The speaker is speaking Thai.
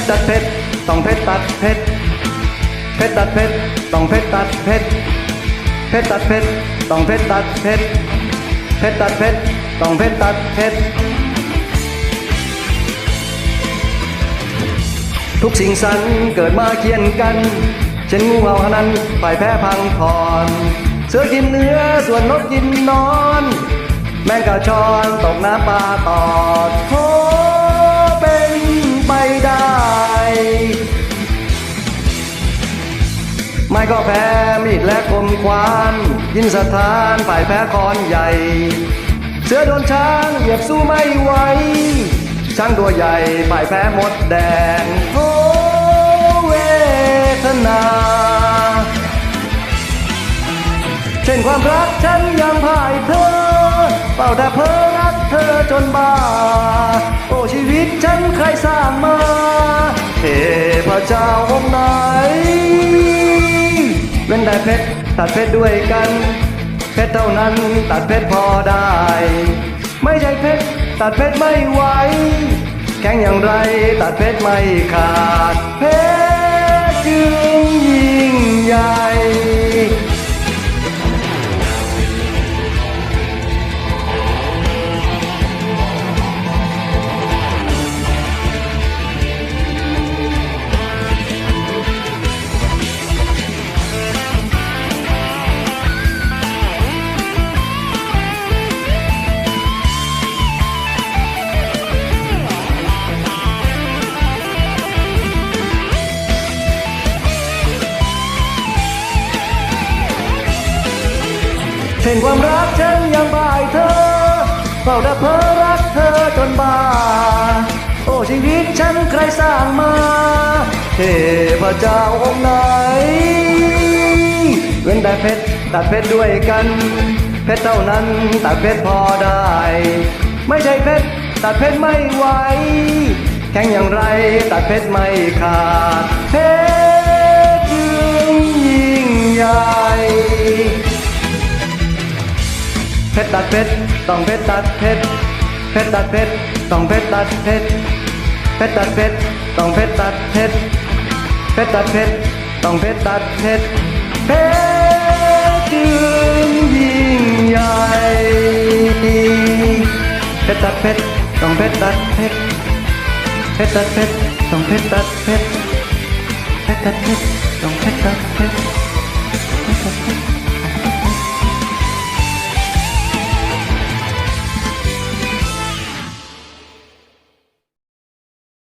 ชรตัดเพชรต้องเพชรตัดเพชรเพชรตัดเพชรต้องเพชรตัดเพชรเพชรตัดเพชรต้องเพชรตัดเพชรเพชรตัดเพชรต้องเพชรตัดเพชรทุกสิ่งสรรเกิดมาเคียนกัน เช่นงูเห่าหนั้นฝ่ายแพ้พังพรเสือกินเนื้อส่วนนกกินนอน แมงกะชอนตกน้ำปลาตอดโไม่ก็แพ้มีดและคมควานยินสถานฝ่ายแพ้คอนใหญ่ เสือโดนช้างเหยียบสู้ไม่ไหวช้างตัวใหญ่ฝ่ายแพ้หมดแดงโธเวทนา เช่นความรักฉันยังพ่ายเธอเป่าแต่เพอรักเธอจนบ้า โอ้ชีวิตฉันใครสร้างมาเทพเจ้าองค์ไหน เว้นได้เพชรตัดเพชรด้วยกัน เพชรเท่านั้นตัดเพชรพอได้ ไม่ใช่เพชรตัดเพชรไม่ไหวแข็งอย่างไรตัดเพชรไม่ขาดเพชร เช่นความรักฉันยังบ่ายเธอเฝ้าแต่เพอรักเธอจนบ้า โอ้ชีวิตฉันใครสร้างมาเทพเจ้าองค์ไหน เว้นแต่เพชรตัดเพชรด้วยกัน เพชรเท่านั้นตัดเพชรพอได้ ไม่ใช่เพชรตัดเพชรไม่ไหวแข็งอย่างไรตัดเพชรไม่ขาดเพชรยิ่งใหญ่ เพชรตัดเพชรต้องเพชรตัดเพชรเพชรตัดเพชรต้องเพชรตัดเพชรเพชรตัดเพชรต้องเพชรตัดเพชรเพชรตัดเพชรต้องเพชรตัดเพชรเพชรจึงยิ่งใหญ่เพชรตัดเพชรต้องเพชรตัดเพชรเพชรตัดเพชรต้องเพชรตัดเพชรเพชรตัดเพชรต้องเพชรตัดเพชรเพชรตัดเพชร